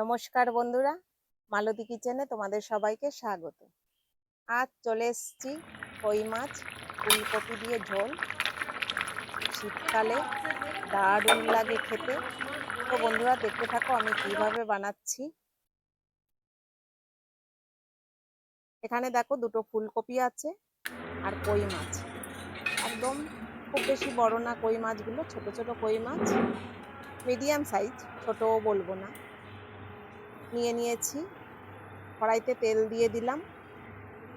নমস্কার বন্ধুরা, মালতী কিচেনে তোমাদের সবাইকে স্বাগত। আজ চলে এসেছি কই মাছ, ফুলকপি দিয়ে ঝোল। শীতকালে দারুণ লাগে খেতে। তো বন্ধুরা, দেখতে থাকো আমি কীভাবে বানাচ্ছি। এখানে দেখো দুটো ফুলকপি আছে আর কই মাছ। একদম খুব বেশি বড় না কই মাছগুলো, ছোট ছোট কই মাছ। মিডিয়াম সাইজ ছোটও বলব না। নিয়ে নিয়েছি। কড়াইতে তেল দিয়ে দিলাম।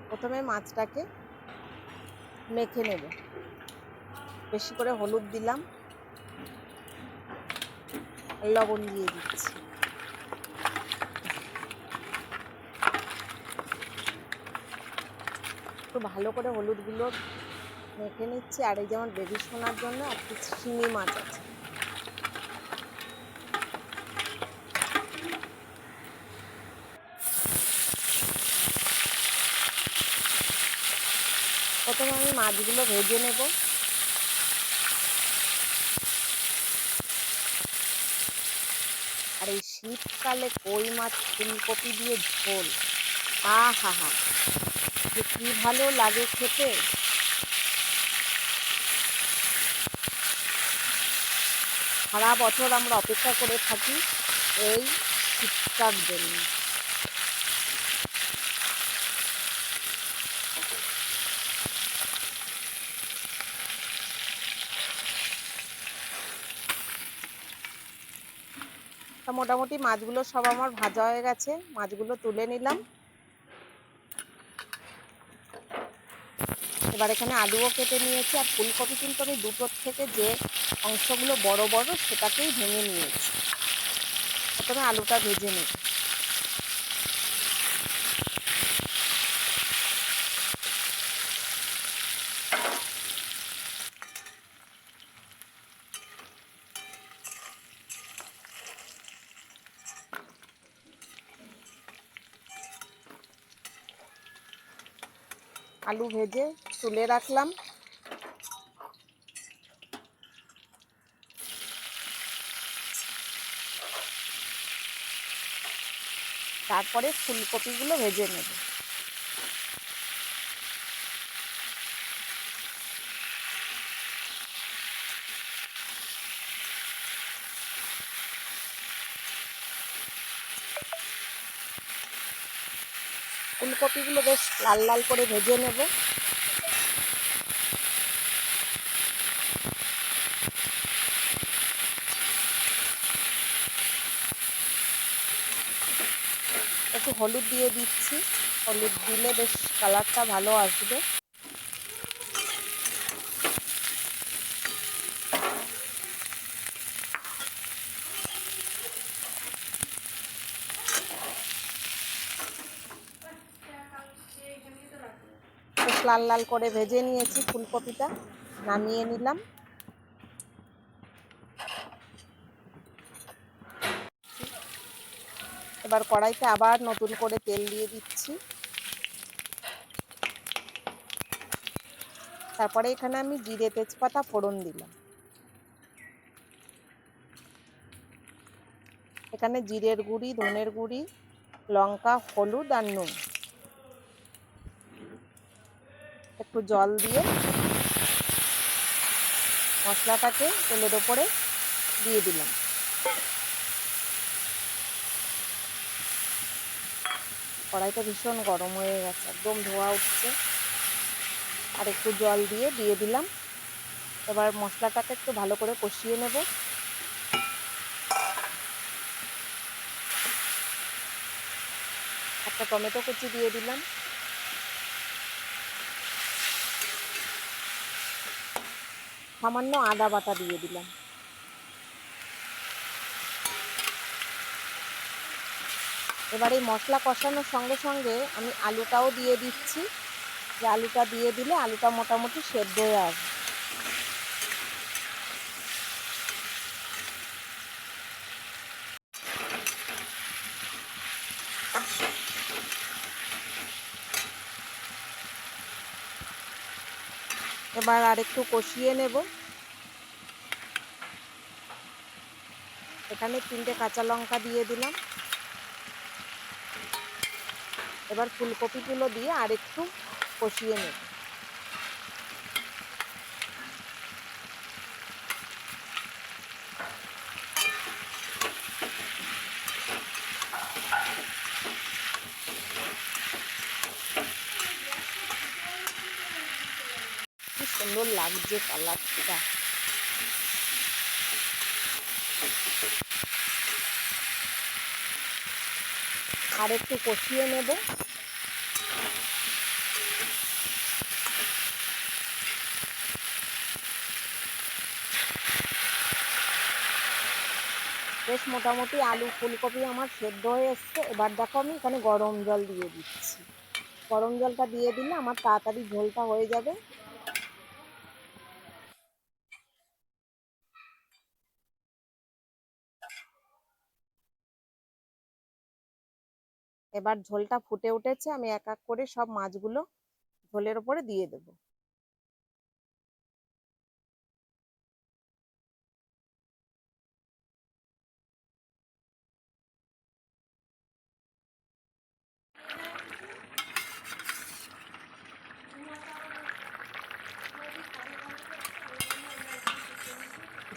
প্রথমে মাছটাকে মেখে নেব। বেশি করে হলুদ দিলাম। লবণ দিয়ে দিচ্ছি। একটু ভালো করে হলুদগুলো মেখে নিচ্ছি। আর এই যেমন বেবি সোনার জন্য একটু শিঙি মাছ আছে। প্রথমে আমি মাছগুলো ভেজে নেব। আর এই শীতকালে কই মাছ, ফুলকপি দিয়ে ঝোল। আ হা হা যে কি ভালো লাগে খেতে। সারা বছর আমরা অপেক্ষা করে থাকি এই শীতটার জন্য। তা মোটামুটি মাছগুলো সব আমার ভাজা হয়ে গেছে। মাছগুলো তুলে নিলাম। এবার এখানে আলুও কেটে নিয়েছি, আর ফুলকপি কিন্তু আমি দুটোর থেকে যে অংশগুলো বড় বড় সেটাকেই ভেঙে নিয়েছি। প্রথমে আলুটা ভেজে নেব আলু ভেজে তুলে রাখলাম। তারপরে ফুলকপিগুলো ভেজে নেব। ফুলকপিগুলো বেশ লাল লাল করে ভেজে নেব। একটু হলুদ দিয়ে দিচ্ছি। হলুদ দিলে বেশ কালারটা ভালো আসবে। লাল লাল করে ভেজে নিয়েছি ফুলকপিটা, নামিয়ে নিলাম। এবার কড়াইতে আবার নতুন করে তেল দিয়ে দিচ্ছি। তারপরে এখানে আমি জিরে তেজপাতা ফোড়ন দিলাম। এখানে জিরের গুঁড়ি, ধনের গুঁড়ি, লঙ্কা, হলুদ আর নুন। একটু জল দিয়ে মশলাটাকে তেলের ওপরে দিয়ে দিলাম। কড়াইটা ভীষণ গরম হয়ে গেছে, একদম ধোয়া উঠছে। আর একটু জল দিয়ে দিয়ে দিলাম। এবার মশলাটাকে একটু ভালো করে কষিয়ে নেব। একটা টমেটো কুচি দিয়ে দিলাম। সামান্য আদা বাটা দিয়ে দিলাম। এবার এই মশলা কষানোর সঙ্গে সঙ্গে আমি আলুটাও দিয়ে দিচ্ছি। যে আলুটা দিয়ে দিলে আলুটা মোটামুটি সেদ্ধ হয়ে আসবে। এবার আর একটু কষিয়ে নেব। এখানে তিনটে কাঁচা লঙ্কা দিয়ে দিলাম। এবার ফুলকপিগুলো দিয়ে আর একটু কষিয়ে নেব। সুন্দর লাগছে কালারটা। আর একটু কষিয়ে নেব। বেশ মোটামুটি আলু ফুলকপি আমার সেদ্ধ হয়ে এসছে। এবার দেখো আমি এখানে গরম জল দিয়ে দিচ্ছি। গরম জলটা দিয়ে দিলে আমার তাড়াতাড়ি ঝোলটা হয়ে যাবে। এবার ঝোলটা ফুটে উঠেছে, আমি এক এক করে সব মাছগুলো ঝোলের ওপরে দিয়ে দেব।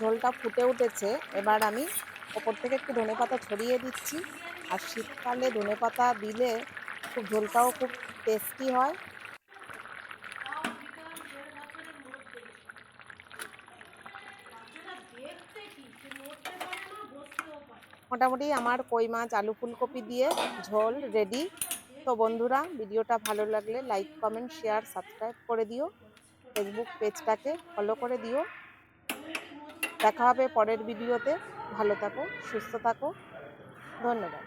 ঝোলটা ফুটে উঠেছে, এবার আমি ওপর থেকে একটু ধনেপাতা ছড়িয়ে দিচ্ছি। আর শীতকালে ধনেপাতা দিলে খুব ঝোলটাও খুব টেস্টি হয়। মোটামুটি আমার কই মাছ, আলু ফুলকপি দিয়ে ঝোল রেডি তো বন্ধুরা, ভিডিওটা ভালো লাগলে লাইক কমেন্ট শেয়ার সাবস্ক্রাইব করে দিও। ফেসবুক পেজটাকে ফলো করে দিও। দেখা হবে পরের ভিডিওতে ভালো থাকো, সুস্থ থাকো। ধন্যবাদ।